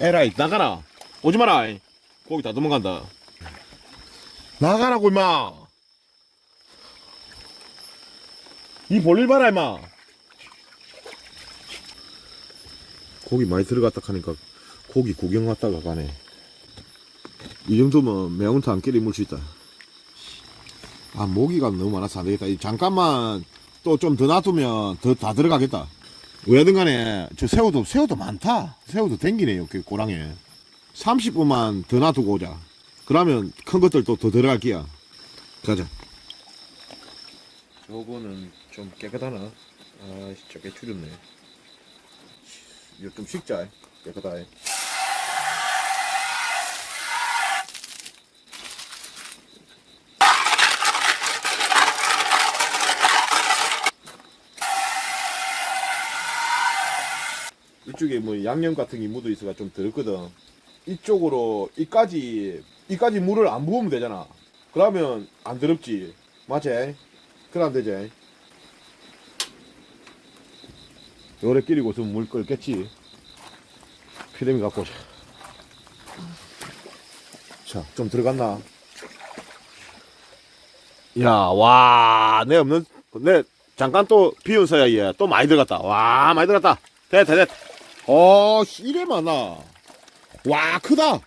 에라이. 나가라. 오지 마라. 이. 고기 다 도망간다. 나가라고 임마. 이 볼일 봐라 임마. 고기 많이 들어갔다 하니까 고기 구경 왔다가 가네. 이 정도면 매운탕 끼리 물수 있다. 아 모기가 너무 많아서 안 되겠다. 이 잠깐만 또 좀 더 놔두면 더 다 들어가겠다 왜든 간에 저 새우도 새우도 많다. 새우도 댕기네요 그 고랑에. 30분만 더 놔두고 오자. 그러면 큰 것들 또 더 들어갈 기야 가자. 요거는 좀 깨끗하나? 아씨 저게 추렸네. 이거 좀 식자 깨끗하 이쪽에 뭐 양념 같은 게 묻어 있어가 좀 더럽거든. 이쪽으로 이까지 이까지 물을 안 부으면 되잖아. 그러면 안 더럽지. 맞지? 그럼 되지. 요래 끼리고 있으면 물 끓겠지. 피레미 갖고 오자. 자, 좀 들어갔나? 야, 와, 내 없는, 내 잠깐 또 비운 사이에 또 많이 들어갔다. 와, 많이 들어갔다. 됐다, 됐다. 어, 씨, 이래 많아. 와, 크다.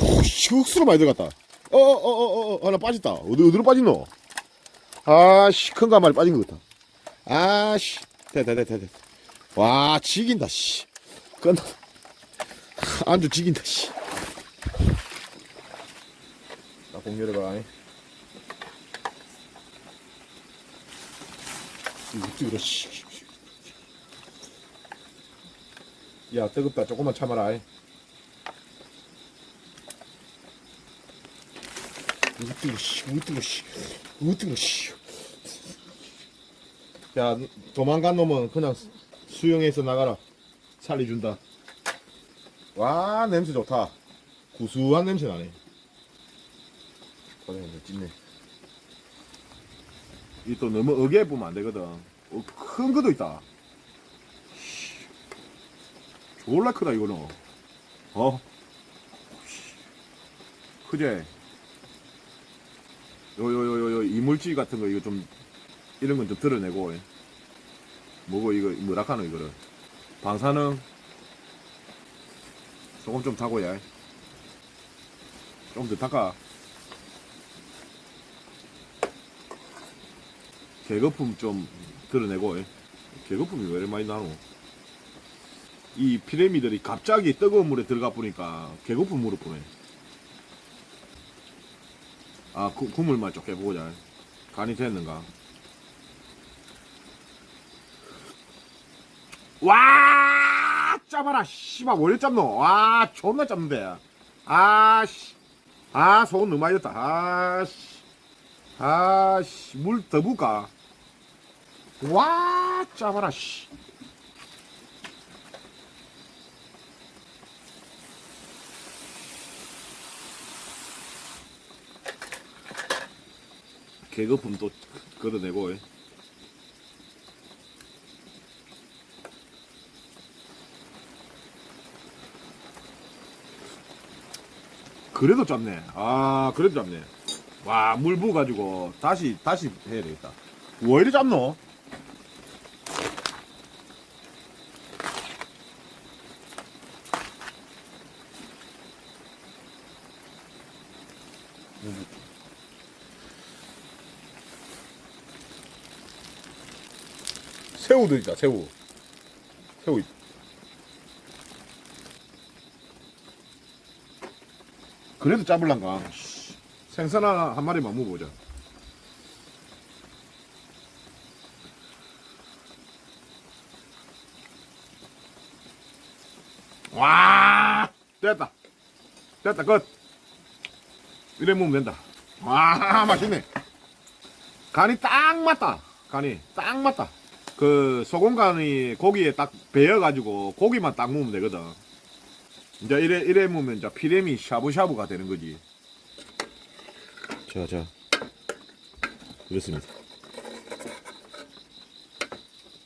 오, 씨, 흑수로 많이 들어갔다. 어, 어, 어, 어, 어, 하나 빠졌다. 어디, 어디로 빠진노? 아, 씨, 큰거 한 마리 빠진 것 같다. 아, 씨. 됐다, 됐다, 됐다. 와, 지긴다, 씨. 끝나. 안주 지긴다, 씨. 나 공유해봐. 이거 찍으러, 씨. 야 뜨겁다. 조금만 참아라. 이. 으뜨거 씨 으뜨거 씨 으뜨거 씨야 도망간 놈은 그냥 수- 수영해서 나가라. 살려준다. 와 냄새 좋다. 구수한 냄새 나네. 그래 찐네. 이 또 너무 어게 보면 안 되거든. 어, 큰 것도 있다 졸라 크다 이거는. 어? 크제. 요요요요 이물질 같은 거 이거 좀 이런 건 좀 드러내고. 뭐고 이거 뭐라 카노 이거를. 방사능. 조금 좀 타고야. 좀더 닦아. 개거품 좀 드러내고 개거품이 왜 이렇게 많이 나노 이 피레미들이 갑자기 뜨거운 물에 들어가 보니까 개고픈 물을 보네. 아, 구, 국물만 좀 깨보자. 간이 됐는가? 와, 짜봐라, 씨발, 왜 이렇게 짭노? 와, 존나 짭는데. 아, 씨. 아, 소금 너무 많이 넣었다. 아, 씨. 아, 씨. 물 더 부을까? 와, 짜봐라, 씨. 개거품 또 걷어내고 예. 그래도 잡네 아 그래도 잡네 와물 부어가지고 다시 다시 해야 되겠다 왜 이리 잡노? 새우도 있다 새우. 새우 있 그래도 씨. 생선 하나 한 마리만 먹어보자. 와 됐다. 됐다 끝. 이래 먹으면 된다. 와 맛있네. 간이 딱 맞다. 간이 딱 맞다 그 소금간이 고기에 딱 배어가지고 고기만 딱 먹으면 되거든. 이제 이래 이래 먹으면 이제 피렘이 샤브샤브가 되는 거지. 자, 자. 그렇습니다.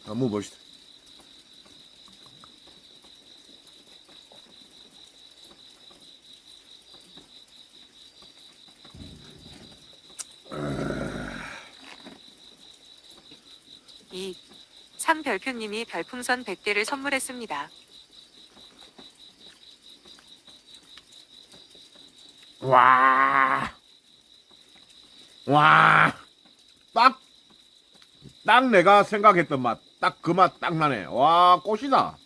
한번 봅시다. 3 별표님이 별풍선 100개를 선물했습니다. 와. 와. 딱, 딱 내가 생각했던 맛, 딱 그 맛 딱 나네. 와, 꽃이다.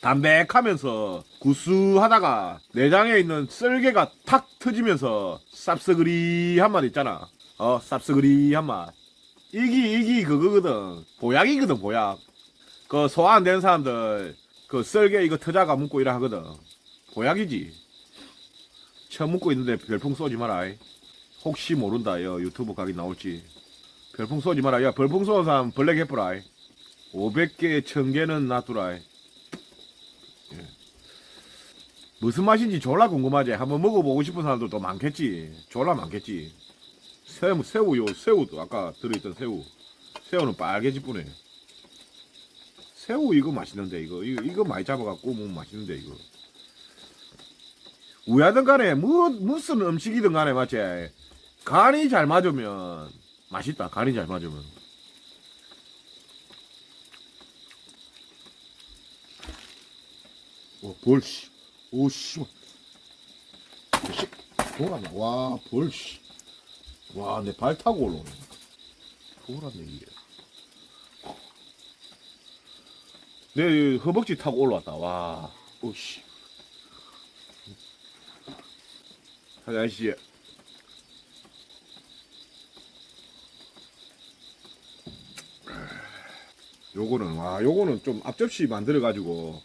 담백하면서 구수하다가 내장에 있는 쓸개가 탁 터지면서 쌉스그리한 맛 있잖아. 어, 쌉스그리한 맛. 이기, 이기 그거거든. 보약이거든, 보약. 그 소화 안 되는 사람들, 그 쓸개 이거 터자가 묻고 이래 하거든. 보약이지. 처음 묻고 있는데 별풍 쏘지 마라. 이. 혹시 모른다. 여 유튜브 각이 나올지. 별풍 쏘지 마라. 야, 별풍 쏘는 사람 블랙 해프라. 500개, 1000개는 놔두라. 이. 예. 무슨 맛인지 졸라 궁금하지. 한번 먹어보고 싶은 사람들도 많겠지. 졸라 많겠지. 새우, 새우 요, 새우도 아까 들어있던 새우. 새우는 빨개질 뿐에. 새우 이거 맛있는데, 이거. 이거, 이거 많이 잡아갖고 먹으면 맛있는데, 이거. 우야든 간에 무, 무슨 음식이든 간에 맞지 간이 잘 맞으면 맛있다 간이 잘 맞으면 어, 벌씨 오씨 돌았네 와 벌씨 와 내 발 타고 올라오네. 돌았네 이게. 내 허벅지 타고 올라왔다. 와. 오씨. 화장실 요거는 와 요거는 좀 앞접시 만들어 가지고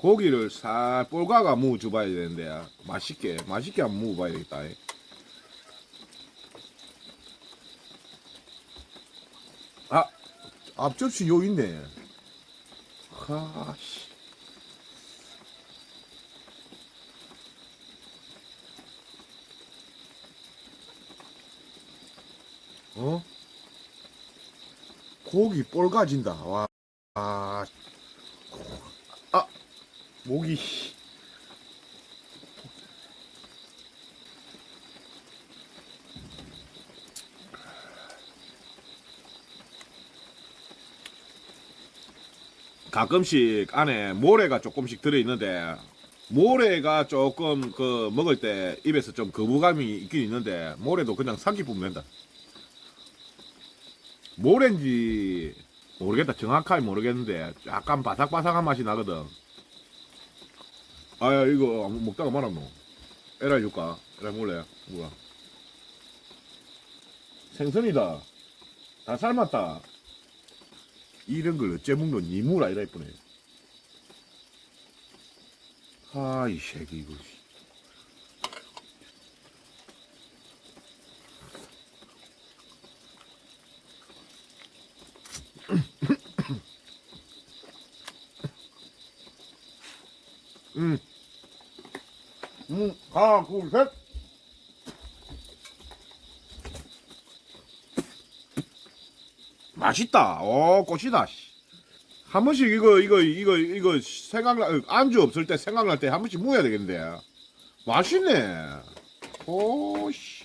고기를 살 볼가가 무 줘봐야 되는데 맛있게 맛있게 한번 먹어봐야 되겠다 앞접시 요 있네 하씨 어? 고기 볼 가진다. 와. 아. 아. 목이. 가끔씩 안에 모래가 조금씩 들어있는데 모래가 조금 그 먹을 때 입에서 좀 거부감이 있긴 있는데 모래도 그냥 뿌면 된다. 뭐랜지 모르겠다. 정확하게 모르겠는데 약간 바삭바삭한 맛이 나거든. 아 이거 먹다가 말았노? 에라 줄까? 에라 몰래? 뭐야? 생선이다. 다 삶았다 이런 걸 어째 먹노 니무라 이라 이쁘네 아 이 새끼 이거 음. 음, 하나, 둘, 셋. 맛있다. 오, 꽃이다. 씨. 한 번씩 이거, 이거, 이거, 이거 생각나, 안주 없을 때 생각날 때 한 번씩 먹어야 되겠는데. 맛있네. 오, 씨.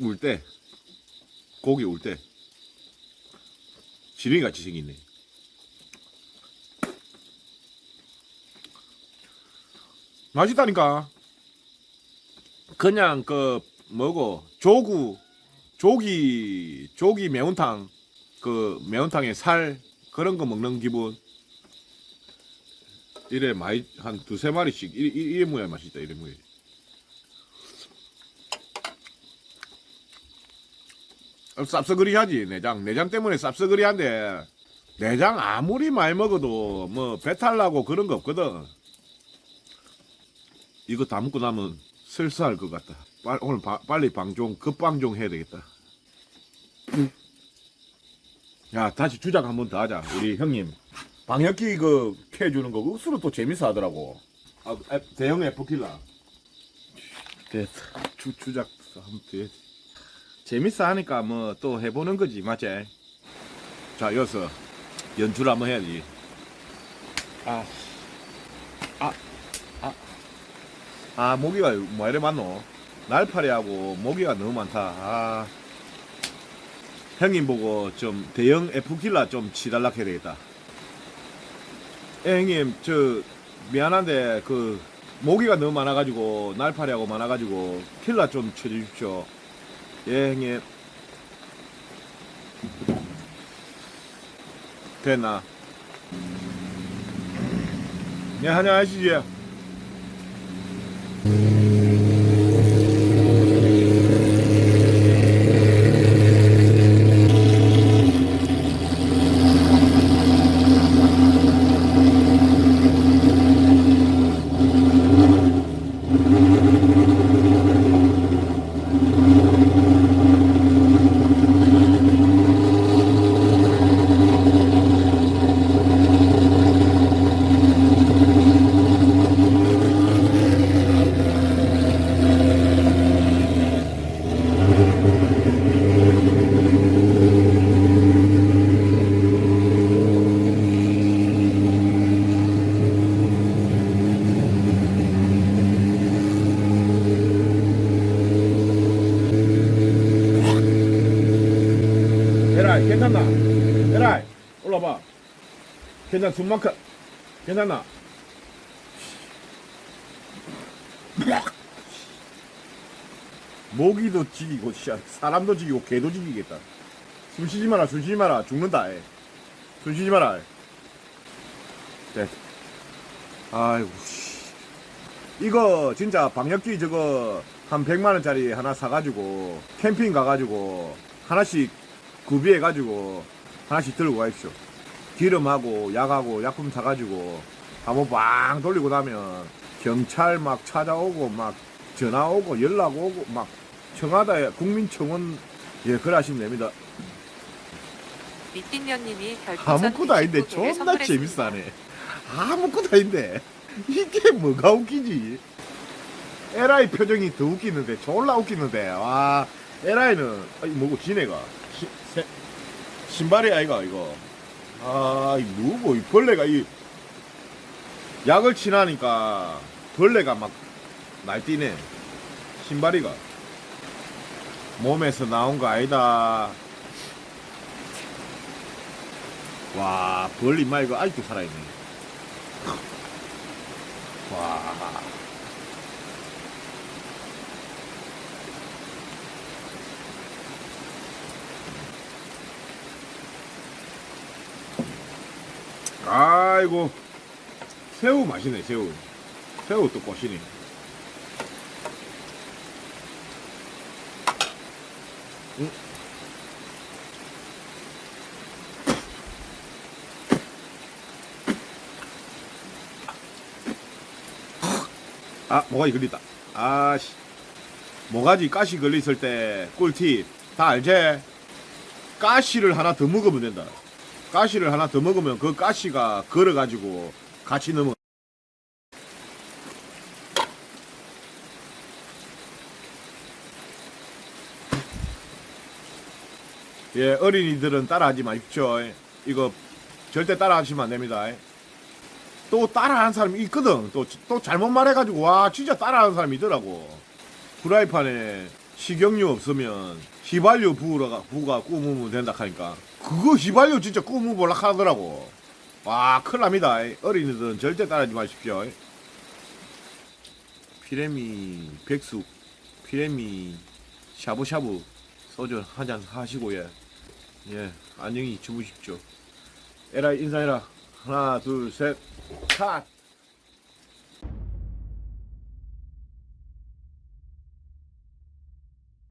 울 때. 고기 울 때. 지렁이 같이 생겼네. 맛있다니까. 그냥 그 뭐고 조구 조기 조기 매운탕 그 매운탕에 살 그런 거 먹는 기분. 이래 많이 한 두세 마리씩 이, 이, 이래 모야 맛있다 이래 모야. 쌉싸그리하지. 내장 내장 때문에 쌉싸그리한데 내장 아무리 많이 먹어도 뭐 배탈 나고 그런 거 없거든. 이거 다 먹고 나면 설사할 것 같다. 빨, 오늘 바- 빨리 방종 급방종 해야 되겠다. 야 다시 주작 한번 더 하자 우리 형님. 방역기 그 캐주는 거 억수로 또 재밌어 하더라고. 아, 애- 대형 에프킬라 됐어. 주, 주작 한번 돼. 재밌어 하니까 뭐 또 해보는 거지 맞지? 자 여기서 연출 한번 해야지 아, 아, 아, 아 모기가 뭐 이래 많노? 날파리하고 모기가 너무 많다 아 형님 보고 좀 대형 F킬라 좀 치달라 해야 되겠다 예, 형님 저 미안한데 그 모기가 너무 많아가지고 날파리하고 많아가지고 킬라 좀 쳐주십시오. 예 형님. 됐나? 네 안녕하시지. 괜찮나? 에라이 올라봐. 괜찮 숨만큼 괜찮나? 모기도 씨, 사람도 죽이고 개도 죽이겠다. 숨 쉬지 마라 숨 쉬지 마라 죽는다. 에. 숨 쉬지 마라. 네. 아이고 씨. 이거 진짜 방역기 저거 한 100만 원짜리 하나 사가지고 캠핑 가가지고 하나씩 구비해가지고 하나씩 들고 가십시오. 기름하고 약하고 약품 사가지고 한번 빵 돌리고 나면 경찰 막 찾아오고 막 전화 오고 연락 오고 막 청와대 국민청원 예 그래 하시면 됩니다. 별풍선 아무것도 아닌데 25개를 존나 선물했습니다. 재밌어하네. 아무것도 아닌데 이게 뭐가 웃기지? 에라이 표정이 더 웃기는데 졸라 웃기는데 와 에라이는 아이 뭐고 지네가 시- 세- 신발이 아이가 이거 아이 뭐고 이 벌레가 이 약을 치나니까 벌레가 막 날뛰네 신발이가 몸에서 나온 거 아니다 와, 마 이거 아직도 살아있네. 와. 아이고. 새우 맛이네, 새우. 새우 또 꼬시네. 응? 아, 모가지 걸린다. 아씨. 모가지 가시 걸렸을 때 꿀팁. 다 알지? 가시를 하나 더 먹으면 된다. 가시를 하나 더 먹으면 그 가시가 걸어가지고 같이 넘어. 예, 어린이들은 따라하지 마십시오. 이거 절대 따라하시면 안 됩니다. 또 따라하는 사람이 있거든. 또, 또 잘못 말해가지고, 와, 진짜 따라하는 사람이 있더라고. 프라이팬에 식용유 없으면 휘발유 부으가, 부가 구우면 된다 하니까. 그거 휘발유 진짜 몰라 하더라고. 와, 큰일 납니다. 어린이들은 절대 따라하지 마십시오. 피레미, 백숙, 피레미, 샤브샤브, 소주 한 잔 하시고, 예. 예, 안녕히 주무십시오. 에라, 인사해라. 하나, 둘, 셋, 컷!